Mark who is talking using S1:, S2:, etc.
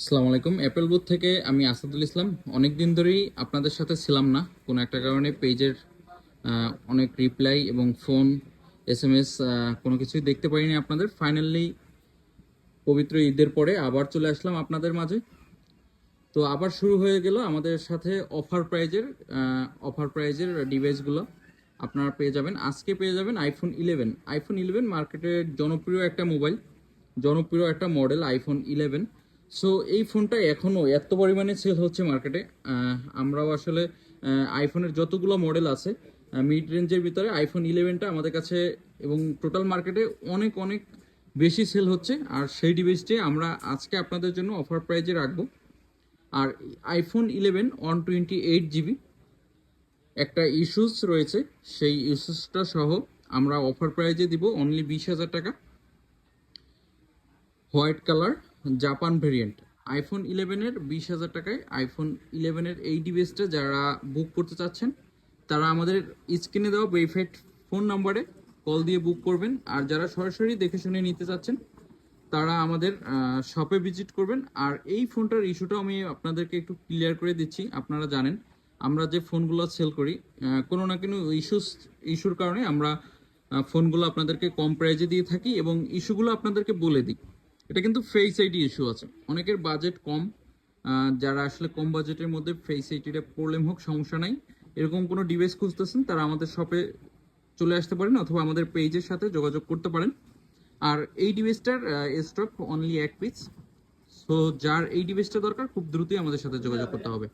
S1: আসসালামু আলাইকুম। Apple booth থেকে আমি আসাদুল ইসলাম। অনেক দিন ধরেই আপনাদের সাথে ছিলাম না। কোনো একটা কারণে পেজের অনেক রিপ্লাই এবং ফোন এস এম এস কোনো কিছুই দেখতে পারিনি আপনাদের। ফাইনালি পবিত্র ঈদের পরে আবার চলে আসলাম আপনাদের মাঝে। তো আবার শুরু হয়ে গেল আমাদের সাথে অফার প্রাইজের অফার প্রাইজের ডিভাইসগুলো আপনারা পেয়ে যাবেন। আজকে পেয়ে যাবেন আইফোন ইলেভেন আইফোন ইলেভেন মার্কেটের জনপ্রিয় একটা মোবাইল জনপ্রিয় একটা মডেল আইফোন ইলেভেন সো এই ফোনটা এখনও এত পরিমাণে সেল হচ্ছে মার্কেটে আমরাও আসলে আইফোনের যতগুলো মডেল আছে মিড রেঞ্জের ভিতরে আইফোন ইলেভেনটা আমাদের কাছে এবং টোটাল মার্কেটে অনেক অনেক বেশি সেল হচ্ছে। আর সেই ডিভাইসটি আমরা আজকে আপনাদের জন্য অফার প্রাইজে রাখব। আর iPhone eleven one twenty eight GB একটা ইস্যুস রয়েছে। সেই ইস্যুসটা সহ আমরা অফার প্রাইজে দিব অনলি বিশ হাজার টাকা। White colour Japan variant. IPhone ইলেভেনের বিশ হাজার টাকায় আইফোন ইলেভেনের এই ডিভাইসটা যারা বুক করতে চাচ্ছেন, তারা আমাদের স্ক্রিনে দেওয়া ভেরিফাইড ফোন নাম্বারে কল দিয়ে বুক করবেন। আর যারা সরাসরি দেখে শুনে নিতে চাচ্ছেন, তারা আমাদের শপে ভিজিট করবেন। আর এই ফোনটার ইস্যুটা আমি আপনাদেরকে একটু ক্লিয়ার করে দিচ্ছি, আপনারা জানেন। আমরা যে ফোনগুলো সেল করি কোনো না কোনো ইস্যুস ইস্যুর কারণে আমরা ফোনগুলো আপনাদেরকে কম প্রাইজে দিয়ে থাকি এবং ইস্যুগুলো আপনাদেরকে বলে দিই। এটা কিন্তু ফেস আইডি ইস্যু আছে। অনেকের বাজেট কম যারা আসলে কম বাজেটের মধ্যে ফেস আইডিটা প্রবলেম হোক, সমস্যা নাই। এরকম কোনো ডিভাইস খুঁজতেছেন, তারা আমাদের শপে চলে আসতে পারেন অথবা আমাদের পেজের সাথে যোগাযোগ করতে পারেন। আর এই ডিভাইসটার স্টক অনলি এক পিস সো যার এই ডিভাইসটা দরকার, খুব দ্রুতই আমাদের সাথে যোগাযোগ করতে হবে।